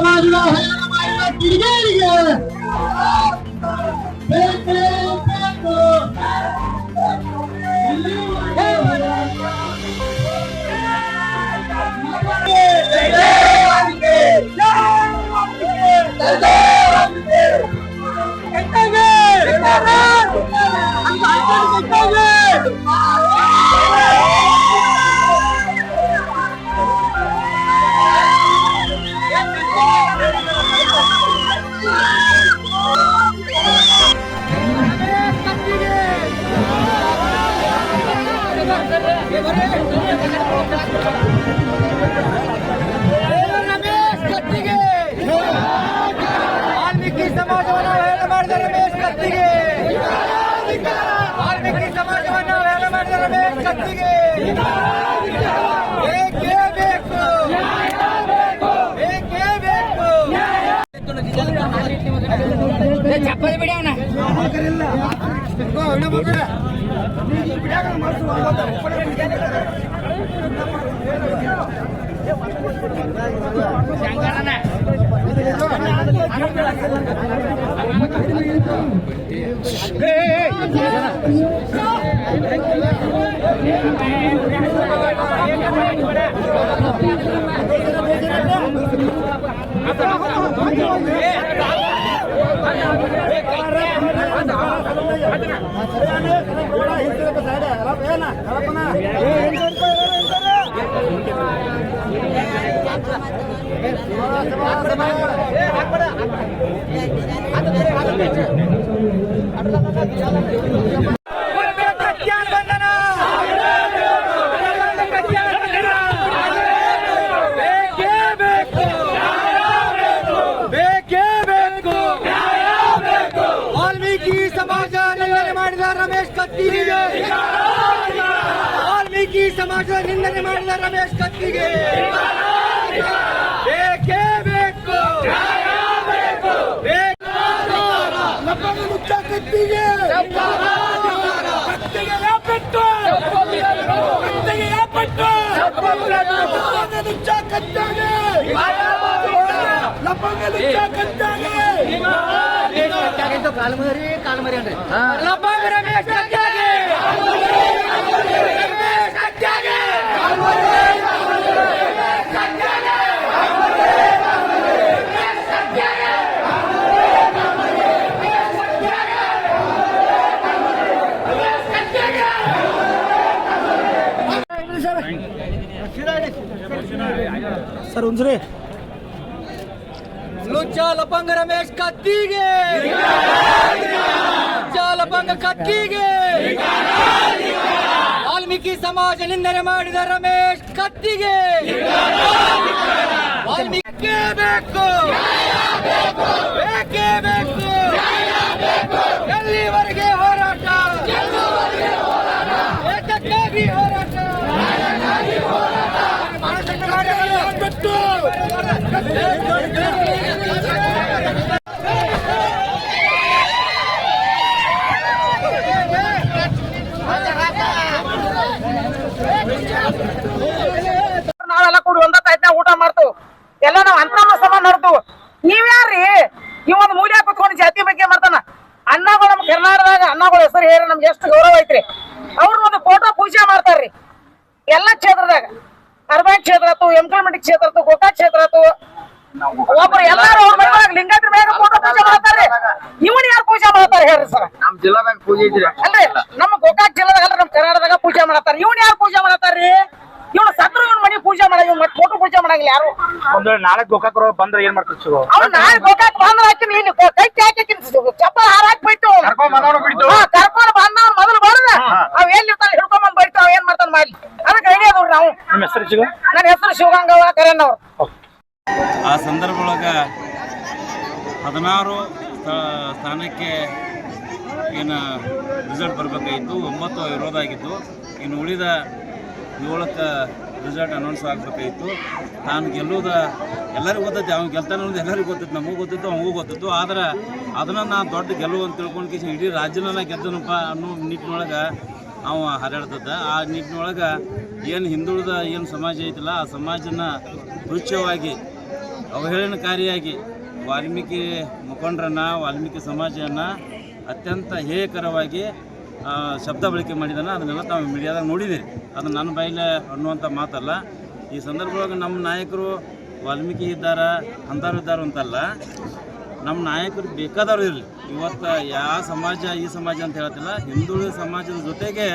ಸಮಾಜದ ಹೈರಾಣ ಮಾಡಿದ ವಾಲ್ಮೀಕಿ ಸಮಾಜವನ್ನು ಹೇಳ ಮಾಡಿದ ರಮೇಶ್ ಕತ್ತಿಗೆ ವಾಲ್ಮೀಕಿ ಸಮಾಜವನ್ನು ಹೇಳ ಮಾಡಿದ ರಮೇಶ್ ಕತ್ತಿಗೆ ಬೇಕೇ ಬೇಕು ಬೇಕೇ ಬೇಕು ಚಪ್ಪಲಿ ಬಿಡಿ ಅವನ Hey! ಕತ್ಯಾನ ವಾಲ್ಮೀಕಿ ಸಮಾಜ ನಿಂದನೆ ಮಾಡಿದ ರಮೇಶ್ ಕತ್ತಿಗೆ ಬೇಕೇ ಬೇಕು ನಮ್ಮನ್ನು ಮುಚ್ಚ ಕತ್ತಿಗೆ ಕತ್ತಿಗೆ ಯಾಪೆಟ್ಟು ಕತ್ತಿಗೆ ಯಾಪೆಟ್ಟು ಮುಚ್ಚ ಕತ್ತಿಗೆ ಲಪ್ಪನ ಮುಚ್ಚ ಕತ್ತಿಗೆ ಕಾಲ್ಮರಿ ಕಾಲ್ಮರಿ ಅಂದ್ರೆ ಲಪ್ಪನ ರಮೇಶ್ ಕತ್ತಿಗೆ ರಮೇಶ್ ಕತ್ತಿಗೆ ಸರ್ ಒಂದ್ಸರಿ ಲುಚ್ಚ ಲಪಂಗ ರಮೇಶ್ ಕತ್ತಿಗೆ ಲುಚ್ಚ ಲಪಂಗ ಕತ್ತಿಗೆ ವಾಲ್ಮೀಕಿ ಸಮಾಜ ನಿಂದನೆ ಮಾಡಿದ ರಮೇಶ್ ಕತ್ತಿಗೆ. ವಾಲ್ಮೀಕಿ. ಬೇಕು. ಬೇಕೇ ಬೇಕು. ನಾವೆಲ್ಲ ಕೂಡಿ ಒಂದ ತಾಯ್ತ ಊಟ ಮಾಡ್ತು. ಎಲ್ಲ ನಾವ್ ಅಂತ ಸಮಾನ ನೀವ್ ನೀವ್ಯಾರ್ರಿ ಈ ಒಂದ್ ಮೂಲ್ಯ ಕುತ್ಕೊಂಡು ಜಾತಿ ಬಗ್ಗೆ ಮಾಡ್ತಾನ. ಅಣ್ಣಗಳು ನಮ್ ಕರ್ನಾಟಕದಾಗ, ಅಣ್ಣಗಳ ಹೆಸರು ಹೇಳಿ ನಮ್ಗೆ ಎಷ್ಟು ಗೌರವ ಐತ್ರಿ. ಅವ್ರ ಒಂದು ಫೋಟೋ ಪೂಜೆ ಮಾಡ್ತಾರ್ರಿ. ಎಲ್ಲಾ ಕ್ಷೇತ್ರದಾಗ. ಅರ್ಬನ್ ಕ್ಷೇತ್ರ ಆತು ಎಂಪ್ಲಾಯ್ಮೆಂಟ್ ಕ್ಷೇತ್ರ ಆತು ಗೋಕಾಕ್ ಕ್ಷೇತ್ರ ಆತು ಒಬ್ರು ಎಲ್ಲಾರು ಅವ್ರ ಮನೆಯೊಳಗೆ ಲಿಂಗಾಯತ್ರ ಮೇಲೆ ಫೋಟೋ ಪೂಜೆ ಮಾಡ್ತಾರ್ರಿ ಇವನ್ ಯಾರು ಪೂಜೆ ಮಾಡ್ತಾರ ಹೇಳ್ರಿ ಸರ್? ನಮ್ ಜಿಲ್ಲಾದಾಗ ಪೂಜೆ ಅಲ್ರಿ ನಮ್ಮ ಗೋಕಾಕ್ ಜಿಲ್ಲಾದಾಗ ಅಲ್ರಿ ನಮ್ ಕರ್ನಾಟಕದಾಗ ಪೂಜೆ ಮಾಡತ್ತಾರ ಇವ್ನ ಯಾರು ಪೂಜೆ ಮಾಡತ್ತಾರ್ರಿ ಇವನು ಸತ್ರ ಇವ್ನ ಮನಿ ಪೂಜೆ ಮಾಡ ಮತ್ತೆ ಫೋಟೋ ಪೂಜೆ ಮಾಡಂಗಿಲ್ಲ ಯಾರು? ಒಂದ್ ನಾಳೆ ಗೋಕಾಕರು ಬಂದ್ರೆ ಏನ್ ಮಾಡ್ತಾರೆ ಶಿವ ಅವ್ನ ನಾಳೆ ಗೋಕಾಕ್ ಬಂದ್ರೆ ಹಾಕಿನಿ ಇಲ್ಲಿ ಕೈ ಹಾಕಿನಿ ಚಪ್ಪಲ್ ಹಾರ ಹಾಕಿ ಬೈತು ಕರ್ಕೊಂಡ್. ಕರ್ಕೊಂಡ್ ಬಂದವ್ ಮೊದಲು ಬರದ. ಅವ್ ಎಲ್ಲಿರ್ತಾನೆ ಹಿಡ್ಕೊಂಡ್ ಬಂದ್ ಬೈತು ಅವ್ ಏನ್ ಮಾಡ್ತಾನ ಮಾಡ್ಲಿ. ಅದಕ್ಕೆ ಐಡಿಯಾ ನಾವು. ನಿಮ್ಮ ಹೆಸರು ಶಿವ ನನ್ನ ಹೆಸರು ಕರೆಯಣ್ಣವ್ರು. ಆ ಸಂದರ್ಭ ಒಳಗೆ ಹದಿನಾರು ಸ್ಥಾ- ಸ್ಥಾನಕ್ಕೆ ಏನು ರಿಸಲ್ಟ್ ಬರಬೇಕಾಗಿತ್ತು, ಒಂಬತ್ತು ಇರೋದಾಗಿತ್ತು ಆಗಿತ್ತು ಇನ್ನು ಉಳಿದ ಏಳಕ್ಕೆ ರಿಸಲ್ಟ್ ಅನೌನ್ಸ್ ಆಗಬೇಕಾಗಿತ್ತು. ತಾನು ಗೆಲ್ಲುವುದ ಎಲ್ಲರಿಗೂ ಗೊತ್ತೈತೆ, ಅವ್ನು ಗೆಲ್ತಾನೆ ಅನ್ನೋದು ಎಲ್ಲರಿಗೂ ಗೊತ್ತಿತ್ತು ನಮಗೂ ಗೊತ್ತಿತ್ತು ಅವಗೂ ಗೊತ್ತಿತ್ತು ಆದ್ರೆ ಅದನ್ನು ನಾನು ದೊಡ್ಡ ಗೆಲುವು ಅಂತ ತಿಳ್ಕೊಂಡು ಕಿಸಿ ಇಡೀ ರಾಜ್ಯನ ಗೆದ್ದನಪ್ಪ ಅನ್ನೋ ನಿಟ್ಟಿನೊಳಗೆ ಅವ ಹರಡ್ತದ ಆ ನಿಟ್ಟಿನೊಳಗೆ ಏನು ಹಿಂದುಳಿದ, ಏನು ಸಮಾಜ ಐತಲ್ಲ, ಆ ಸಮಾಜನ ತುಚ್ಛವಾಗಿ ಅವಹೇಳನಕಾರಿಯಾಗಿ ವಾಲ್ಮೀಕಿ ಮುಖಂಡರನ್ನ, ವಾಲ್ಮೀಕಿ ಸಮಾಜವನ್ನು ಅತ್ಯಂತ ಹೇಯಕರವಾಗಿ ಶಬ್ದ ಬಳಕೆ ಮಾಡಿದನ ಅದನ್ನೆಲ್ಲ ತಾವು ಮೀಡಿಯಾದಾಗ ನೋಡಿದ್ದೀರಿ ಅದು ನನ್ನ ಬೈಲೆ ಅನ್ನುವಂಥ ಮಾತಲ್ಲ. ಈ ಸಂದರ್ಭದೊಳಗೆ ನಮ್ಮ ನಾಯಕರು ವಾಲ್ಮೀಕಿ ಇದ್ದಾರ ಅಂಥವ್ರು ಇದ್ದಾರೆ ಅಂತಲ್ಲ. ನಮ್ಮ ನಾಯಕರು ಬೇಕಾದವ್ರು ಇರಲಿ. ಇವತ್ತು ಯಾವ ಸಮಾಜ, ಈ ಸಮಾಜ ಅಂತ ಹೇಳ್ತಿಲ್ಲ ಹಿಂದುಳಿದ ಸಮಾಜದ ಜೊತೆಗೆ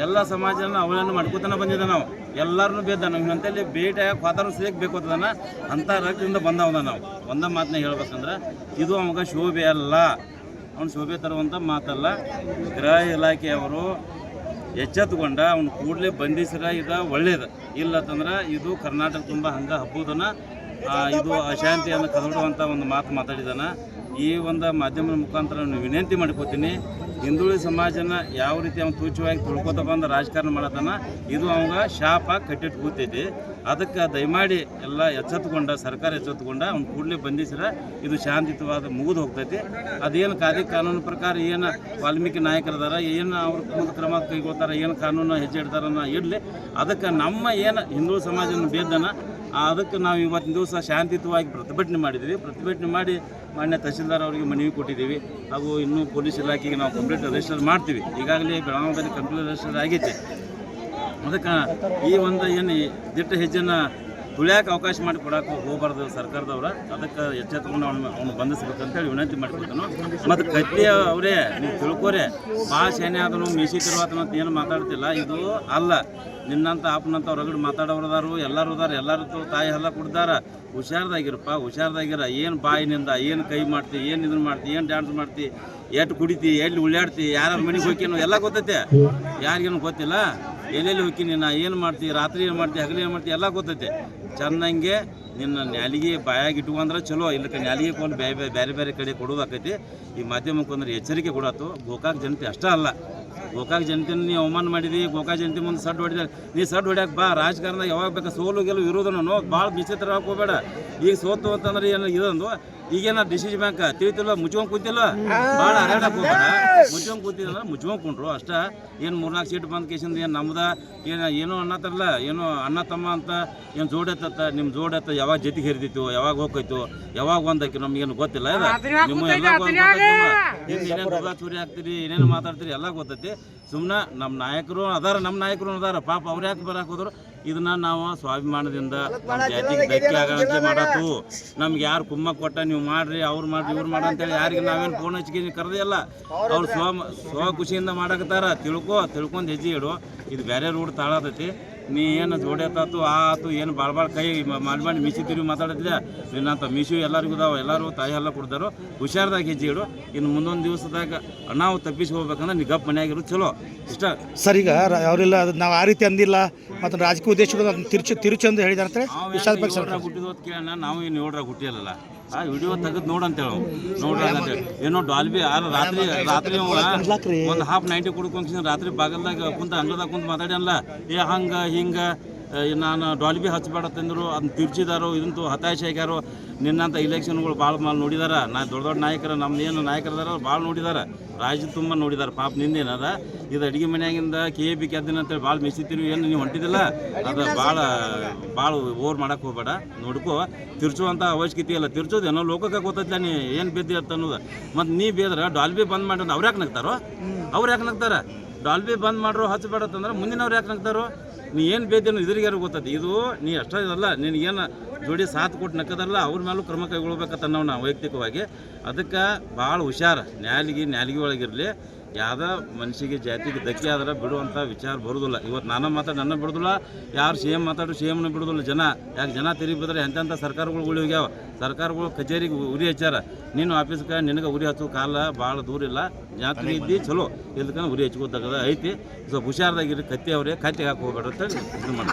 ಎಲ್ಲ ಸಮಾಜನ ಅವಳನ್ನು ಮಾಡ್ಕೋತಾನೆ ಬಂದಿದ್ದ ನಾವು. ಎಲ್ಲರನ್ನೂ ಬೇದ ನಮ್ಮ ಇನ್ನಂತಲ್ಲಿ ಭೇಟಿಯಾಗಿ ಪಾತ್ರ ಸಿಗಕ್ಕೆ ಬೇಕು ಅಂಥ ರಕ್ತದಿಂದ ಬಂದವನ ನಾವು. ಒಂದ ಮಾತನ್ನ ಹೇಳ್ಬೇಕಂದ್ರೆ, ಇದು ಅವಾಗ ಶೋಭೆ ಅಲ್ಲ. ಅವ್ನು ಶೋಭೆ ತರುವಂಥ ಮಾತಲ್ಲ. ಗೃಹ ಇಲಾಖೆಯವರು ಎಚ್ಚೆತ್ತುಕೊಂಡ, ಅವ್ನು ಕೂಡಲೇ ಬಂಧಿಸಿರ ಇದು ಒಳ್ಳೇದು. ಇಲ್ಲತ್ತಂದ್ರೆ ಇದು ಕರ್ನಾಟಕ ತುಂಬ ಹಂಗೆ ಹಬ್ಬುದನ್ನ ಇದು ಅಶಾಂತಿಯನ್ನು ಕದಡುವಂಥ ಒಂದು ಮಾತು ಮಾತಾಡಿದಾನ. ಈ ಒಂದು ಮಾಧ್ಯಮದ ಮುಖಾಂತರ ನಾನು ವಿನಂತಿ ಮಾಡ್ಕೋತೀನಿ ಹಿಂದುಳಿದ ಸಮಾಜನ ಯಾವ ರೀತಿ ಅವ್ನು ತೂಚವಾಗಿ ತೊಳ್ಕೊತ ಬಂದು ರಾಜಕಾರಣ ಮಾಡತಾನ, ಇದು ಅವಾಗ ಶಾಪ ಕಟ್ಟಿಟ್ಟು ಕೂತೈತಿ. ಅದಕ್ಕೆ ದಯಮಾಡಿ ಎಲ್ಲ ಎಚ್ಚೆತ್ತುಕೊಂಡ, ಸರ್ಕಾರ ಎಚ್ಚೆತ್ತುಕೊಂಡ, ಅವ್ನು ಕೂಡಲೇ ಬಂಧಿಸಿರ ಇದು ಶಾಂತಿಯುತವಾದ ಮುಗಿದು ಹೋಗ್ತೈತಿ. ಅದೇನು ಕಾಯ್ದೆ ಕಾನೂನು ಪ್ರಕಾರ ಏನು ವಾಲ್ಮೀಕಿ ನಾಯಕರದಾರ, ಏನು ಅವ್ರ ಮುಂದೆ ಕ್ರಮ ಕೈಗೊಳ್ತಾರ, ಏನು ಕಾನೂನು ಹೆಜ್ಜೆ ಇಡ್ತಾರನ್ನ ಇಡಲಿ ಅದಕ್ಕೆ ನಮ್ಮ ಏನು ಹಿಂದೂ ಸಮಾಜನ ಬೇದನ ಅದಕ್ಕೆ ನಾವು ಇವತ್ತಿನ ದಿವಸ ಶಾಂತಿಯುತವಾಗಿ ಪ್ರತಿಭಟನೆ ಮಾಡಿದ್ದೀವಿ. ಪ್ರತಿಭಟನೆ ಮಾಡಿ ಮಾನ್ಯ ತಹಸೀಲ್ದಾರ್ ಅವರಿಗೆ ಮನವಿ ಕೊಟ್ಟಿದ್ದೀವಿ. ಹಾಗೂ ಇನ್ನೂ ಪೊಲೀಸ್ ಇಲಾಖೆಗೆ ನಾವು ಕಂಪ್ಲೇಂಟ್ ರಿಜಿಸ್ಟರ್ ಮಾಡ್ತೀವಿ. ಈಗಾಗಲೇ ಬೆಳಗಾವಿಯಲ್ಲಿ ಕಂಪ್ಲೇಂಟ್ ರಿಜಿಸ್ಟರ್ ಆಗೈತೆ. ಅದಕ್ಕೆ ಈ ಒಂದು ಏನು ದಿಟ್ಟ ಹೆಜ್ಜೆನ ತುಳಿಯಾಕೆ ಅವಕಾಶ ಮಾಡಿ ಕೊಡಕ್ಕೆ ಹೋಗಬಾರ್ದು ಸರ್ಕಾರದವ್ರ. ಅದಕ್ಕೆ ಎಚ್ಚೆತ್ತುಕೊಂಡು ಅವನು ಅವನು ಬಂಧಿಸ್ಬೇಕಂತೇಳಿ ವಿನಂತಿ ಮಾಡ್ಕೊತಾನು ಮತ್ತು ಕತ್ತಿ ಅವರೇ, ನೀವು ತಿಳ್ಕೊರೆ. ಭಾಳ ಏನೇ ಆದನು ಮೀಸಿ ತಿರುವಾತನ ಅಂತ ಏನು ಮಾತಾಡ್ತಿಲ್ಲ. ಇದು ಅಲ್ಲ. ನಿನ್ನಂತ ಆಪ್ನಂತ ಹೊರಗಡೆ ಮಾತಾಡೋರದಾರು ಎಲ್ಲರೂ ಅದಾರ, ಎಲ್ಲರೂ ತಾಯಿ ಹಲ್ಲ ಕುಡ್ದಾರ. ಹುಷಾರ್ದಾಗಿರಪ್ಪ, ಹುಷಾರ್ದಾಗಿರ. ಏನು ಬಾಯಿನಿಂದ, ಏನು ಕೈ ಮಾಡ್ತಿ, ಏನು ಇದನ್ನ ಮಾಡ್ತಿ, ಏನು ಡ್ಯಾನ್ಸ್ ಮಾಡ್ತಿ, ಎಷ್ಟು ಕುಡಿತಿ, ಎಲ್ಲಿ ಉಳ್ಳಾಡ್ತಿ ಯಾರ ಮನೆಗೆ ಹೋಗ್ಕೇನು ಎಲ್ಲ ಗೊತ್ತೈತೆ. ಯಾರಿಗೇನು ಗೊತ್ತಿಲ್ಲ? ಎಲ್ಲೆಲ್ಲಿ ಹೋಗಿ ನಾ? ಏನು ಮಾಡ್ತಿ? ರಾತ್ರಿ ಏನು ಮಾಡ್ತಿ? ಹಗಲು ಏನು ಮಾಡ್ತಿ? ಎಲ್ಲ ಗೊತ್ತೈತೆ. ಚೆನ್ನಾಗೆ ನಿನ್ನ ನ್ಯಾಲಿಗೆ ಬಾಯಾಗಿ ಇಟ್ಕೊಂಡ್ರೆ ಚಲೋ, ಇಲ್ಲಕ್ಕೆ ನ್ಯಾಲಿಗೆ ಕೊಂಡು ಬೇರೆ ಬೇರೆ ಬೇರೆ ಕಡೆ ಕೊಡೋದಾಕೈತಿ. ಈ ಮಾಧ್ಯಮಕ್ಕೆ ಅಂದ್ರೆ ಎಚ್ಚರಿಕೆ ಕೊಡತ್ತು ಗೋಕಾಕ್ ಜನತೆ ಅಷ್ಟೇ ಅಲ್ಲ. ಗೋಕಾಕ್ ಜನತೆನ ನೀ ಅವಮಾನ ಮಾಡಿದಿ, ಗೋಕಾಕ್ ಜನತೆ ಮುಂದೆ ಸಡ್ ಹೊಡಿದ್ರೆ ನೀ ಸಡ್ ಹೊಡ್ಯಾಕ ಬಾ, ರಾಜಕಾರಣದಾಗ ಯಾವಾಗ ಬೇಕಾ ಸೋಲು ಗೆಲು ನೋ ಭಾಳ ವಿಚಿತ್ರ ಹೋಗ್ಬೇಡ ಈಗ ಸೋತು ಅಂತಂದ್ರೆ ಏನು ಇದೊಂದು ಈಗೇನ ಡಿಸಿಷನ್ ಬ್ಯಾಂಕ್ ತಿಳಿತಿಲ್ಲ ಮುಚ್ಕೊಂಡ್ ಕೂತಿಲ್ಲ ಭಾಳ ಹರಡಕ್ ಹೋಗ್ಬೇಡ. ಮುಚ್ಕೊಂಡ್ ಕೂತಿಲ್ಲ ಮುಚ್ಕೊಂಡ್ ಕುಂಡ್ರು ಅಷ್ಟ. ಏನು ಮೂರ್ನಾಲ್ಕು ಸೀಟ್ ಬಂದ್ ಕೇಸಿಂದ ಏನು ನಮ್ದ? ಏನು ಏನೋ ಅನ್ನತ್ತಾರಲ್ಲ ಏನೋ ಅಣ್ಣ ತಮ್ಮ ಅಂತ ಏನು ಜೋಡತ್ತ ನಿಮ್ಮ ಜೋಡತ್ತ ಯಾವಾಗ ಜೊತೆಗೆ ಹಿರಿದಿತ್ತು ಯಾವಾಗ ಹೋಗ್ತೈತು ಯಾವಾಗ ಒಂದಕ್ಕೆ ನಮ್ಗೇನು ಗೊತ್ತಿಲ್ಲ ನಿಮ್ಮ ಎಲ್ಲ ಏನೇನು ದುರ್ಗಾ ಚೂರಿ ಹಾಕ್ತೀರಿ ಏನೇನು ಮಾತಾಡ್ತೀರಿ ಎಲ್ಲ ಗೊತ್ತೈತಿ. ಸುಮ್ಮನೆ ನಮ್ಮ ನಾಯಕರು ಅದಾರ ನಮ್ಮ ನಾಯಕರು ಅದಾರ. ಪಾಪ ಅವ್ರ ಯಾಕೆ ಬರಕ್ಕೆ ಹೋದ್ರು? ಇದನ್ನ ನಾವು ಸ್ವಾಭಿಮಾನದಿಂದ ನಮ್ಮ ಜಾತಿಗೆ ಧಕ್ಕೆ ಆಗಂತೆ ಮಾಡತ್ತು ನಮ್ಗೆ ಯಾರು ಕುಮ್ಮ ಕೊಟ್ಟ ನೀವು ಮಾಡ್ರಿ ಅವ್ರು ಮಾಡ್ರಿ ಇವ್ರು ಮಾಡ್ರಿ ಅಂತೇಳಿ ಯಾರಿಗೆ ನಾವೇನು ಫೋನ್ ಹಚ್ಚಿಗೆ ಕರೆದಿಲ್ಲ ಅವ್ರು ಸ್ವ ಸ್ವ ಖುಷಿಯಿಂದ ಮಾಡಕತ್ತಾರ. ತಿಳ್ಕೊ ತಿಳ್ಕೊಂಡು ಹೆಜ್ಜೆ ಇಡು. ಇದು ಬೇರೆ ರೂಟ್ ತಾಳತೈತಿ. ನೀ ಏನು ಜೋಡಿ ಆತಾತು ಆ ಆತು ಏನು ಭಾಳ ಭಾಳ ಕೈ ಮಾಡಿ ಮಾಡಿ ಮೀಸಿ ತಿರುಗಿ ಮಾತಾಡಿದ್ದೆ ನಿನ್ನಂತ ಮೀಸು ಎಲ್ಲರಿಗೂ ಇದಾವೆ ಎಲ್ಲರೂ ತಾಯಿ ಎಲ್ಲ ಕೊಡ್ತಾರೋ. ಹುಷಾರ್ದಾಗ ಹೆಜ್ಜೆ ಇಡು. ಇನ್ನು ಮುಂದೊಂದು ದಿವಸದಾಗ ನಾವು ತಪ್ಪಿಸಿ ಹೋಗ್ಬೇಕಂದ್ರೆ ನೀ ಗಪ್ಪ ಮನೆಯಾಗಿರು ಚಲೋ. ಇಷ್ಟ? ಸರಿ ಈಗ ಅವರೆಲ್ಲ ಅದು ನಾವು ಆ ರೀತಿ ಅಂದಿಲ್ಲ. ಮತ್ತು ರಾಜಕೀಯ ಉದ್ದೇಶಗಳು ತಿರುಚು ತಿರುಚು ತಿರುಚಂದ ಹೇಳಿದಾರೆ ಅಂತ ನಾವು ಹುಟ್ಟಿದ್ವು ಅಂತ ಕೇಳೋಣ ನಾವು ಇನ್ನು ಏಳ್ರಾಗ ಹುಟ್ಟಿಯಲ್ಲ ಆ ವಿಡಿಯೋ ತೆಗೆದು ನೋಡಂತೇಳಿ ನೋಡ್ರಿ ಅಂತೇಳಿ ಏನೋ ಡಾಲ್ಬಿ ಆರ ರಾತ್ರಿ ರಾತ್ರಿ ಒಂದು ಹಾಫ್ ನೈಂಟಿ ಕುಡ್ಕೊಂತೀನಿ ರಾತ್ರಿ ಬಾಗಲ್ದಾಗ ಕುಂತ ಅಂಗದಾಗ ಕುಂತ ಮಾತಾಡ್ಯಾನಲ್ಲ ಏ ಹಂಗ, ಹಿಂಗ ನಾನು ಡಾಲ್ಬಿ ಹಚ್ಚಬೇಡ ತಂದರು ಅದನ್ನ ತಿರ್ಚಿದಾರೋ ಇದಂತೂ ಹತಾಶೆ ಆಗ್ಯಾರೋ. ನಿನ್ನಂಥ ಇಲೆಕ್ಷನ್ಗಳು ಭಾಳ ಮಾಡಿ ನೋಡಿದಾರ. ನಾ ದೊಡ್ಡ ದೊಡ್ಡ ನಾಯಕರ ನಮ್ದು ಏನು ನಾಯಕರದಾರ ಭಾಳ ನೋಡಿದಾರ. ರಾಜ್ಯ ತುಂಬ ನೋಡಿದಾರ ಪಾಪ ನಿಂದೇನದ ಇದು ಅಡಿಗೆ ಮನೆಯಾಗಿಂದ ಕೆ ಎ ಬಿ ಗೆದ್ದಿನ ಅಂತೇಳಿ ಭಾಳ ಮೆಸಿತೀರಿ ಏನು ನೀವು ಹೊಂಟಿದಿಲ್ಲ ಅದು ಭಾಳ ಭಾಳ ಓವರ್ ಮಾಡಕ್ಕೆ ಹೋಗ್ಬೇಡ. ನೋಡ್ಕೋ ತಿರ್ಚುವಂಥ ಅವಶ್ಯಕತೆ ಇಲ್ಲ. ತಿರ್ಚೋದು ಏನೋ ಲೋಕಕ್ಕೆ ಗೊತ್ತೈತಿಲ್ಲ ನೀ ಏನು ಬಿದ್ದಿ ಅಂತ ಅನ್ನೋದು. ಮತ್ತು ನೀ ಬೇದ್ರ ಡಾಲ್ಬಿ ಬಂದ್ ಮಾಡಿ ಅವ್ರು ಯಾಕೆ ನಗ್ತಾರೋ? ಅವ್ರು ಯಾಕೆ ನಗ್ತಾರೆ? ಡಾಲ್ಬಿ ಬಂದ್ ಮಾಡ್ರು ಹಚ್ಚಬೇಡ ಅಂತಂದ್ರೆ ಮುಂದಿನವ್ರು ಯಾಕೆ ನಗ್ತಾರೋ? ನೀ ಏನು ಬೇದೇನು ಇದ್ರಿಗಾರು ಗೊತ್ತೈತಿ ಇದು ನೀ ಅಷ್ಟೇ ಇದಲ್ಲ ನಿನಗೇನು ಜೋಡಿ ಸಾಥ್ ಕೊಟ್ಟು ನಕ್ಕದಲ್ಲ ಅವ್ರ ಮೇಲೂ ಕ್ರಮ ಕೈಗೊಳ್ಬೇಕಂತ ನಾವು ನಾವು ವೈಯಕ್ತಿಕವಾಗಿ. ಅದಕ್ಕೆ ಭಾಳ ಹುಷಾರು, ನ್ಯಾಲಿಗೆ ನ್ಯಾಲಿಗೆ ಒಳಗಿರಲಿ. ಯಾವುದೇ ಮನುಷ್ಯಗೆ ಜಾತಿಗೆ ಧಕ್ಕೆ ಆದ್ರೆ ಬಿಡುವಂಥ ವಿಚಾರ ಬರೋದಿಲ್ಲ. ಇವತ್ತು ನಾನು ಮಾತಾಡ ನನ್ನ ಬಿಡುದಿಲ್ಲ ಯಾರು ಸಿ ಎಂ ಮಾತಾಡು ಸಿ ಎಮ್ನ ಬಿಡುದಿಲ್ಲ ಜನ. ಯಾಕೆ ಜನ ತಿರುಗಿ ಬಿದ್ರೆ ಎಂತೆಂಥ ಸರ್ಕಾರಗಳು ಉಳಿ ಹೋಗ್ಯಾವ? ಸರ್ಕಾರಗಳು ಕಚೇರಿಗೆ ಉರಿ ಹಚ್ಚಾರ ನೀನು ಆಫೀಸ್ಗೆ ನಿನಗೆ ಉರಿ ಹಚ್ಚೋ ಕಾಲ ಭಾಳ ದೂರ ಇಲ್ಲ. ಜಾತ್ರೆ ಇದ್ದಿ ಚಲೋ. ಇಲ್ಕಂದ್ರೆ ಉರಿ ಹಚ್ಕೋತಕ್ಕ ಐತಿ. ಸ್ವಲ್ಪ ಹುಷಾರ್ದಾಗಿರಿ ಕತ್ತಿ ಅವರೇ ಕತ್ತಿಗೆ ಹಾಕಿ ಹೋಗ್ಬೇಡ್ರಿ ಅಂತ ಇದು ಮಾಡಿ